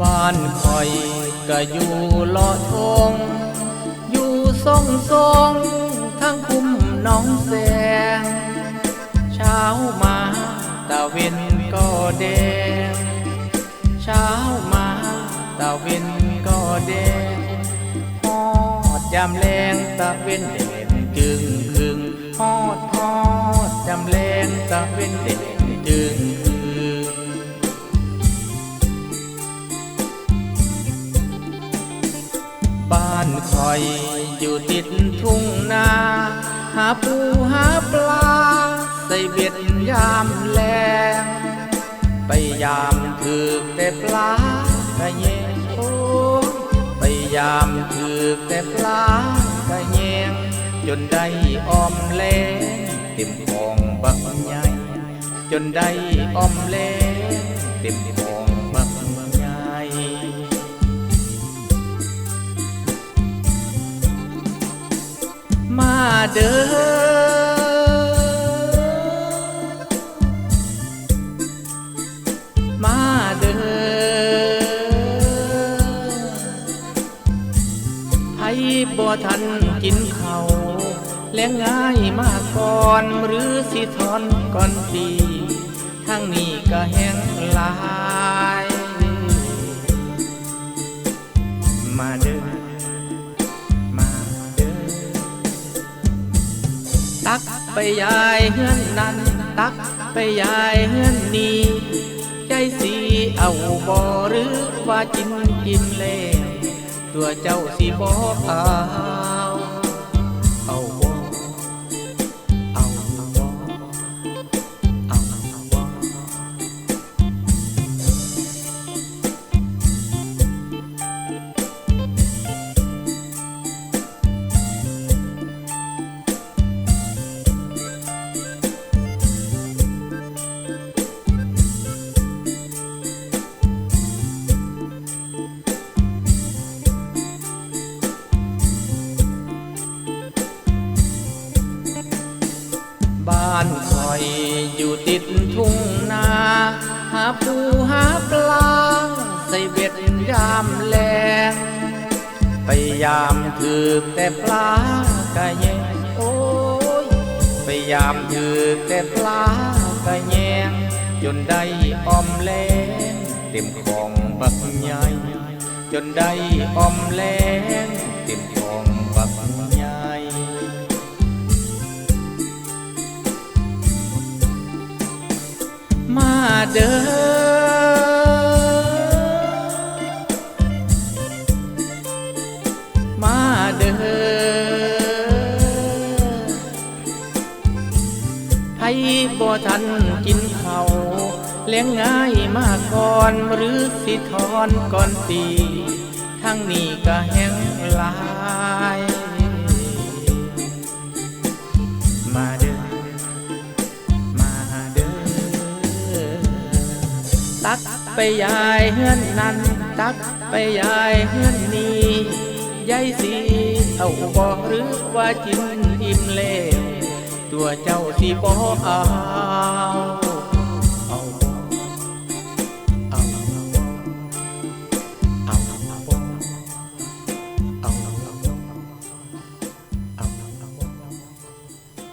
บ้านคอยก็อยู่ลอดทงอยู่ทรงทรงทั้งคุ้มน้องแสง เช้ามาตะเวนก็แดง เช้ามาตะเวนก็แดงฮอดยามแรงตะเวนแดงจึงคึงฮอดฮอดยามแรงตะเวนแดง บ้านคอยอยู่ติดทุ่งนา หาปูหาปลา ใส่เบ็ดยามแลงไปยามถือแต่ปลากะแยงโอ้ไปยามถือแต่ปลากะแยงจนได้ออมแลงเต็มของบักใหญ่จนได้ออมแลงเต็มของ เด้อมาเด้อไผบ่ทันกินเขาและง่ายมาก่อนหรือสิทอนก่อนดีทางนี้ก็แห้งลาย มาเด้อ ไปยายเฮือนนั้น ตักไปยายเฮือนนี้ใจสีเอาบ่หรือว่าจินกินแล้วตัวเจ้าสีบ่อาเอาานคอยอยู่ติดทุ่งนา หาปูหาปลา ใส่เบ็ดยามแลงไปยามถือแต่ปลากะแยงโอ้ยไปยามถือแต่ปลากะแยงจนได้ออมแลงเต็มของบักใหญ่จนได้ออมแลง เด้อมาเด้อไผบ่ทันกินเขาเลี้ยงง่ายมาก่อนหรือสิทอนก่อนตีทั้งนี้ก็แห้งลาย มาเด ไปยายเฮือนนั้น ตักไปยายเฮือนนี้ยายสีเอาบ่หรือว่าจินอิ่มเล้วตัวเจ้าสีบ่เอา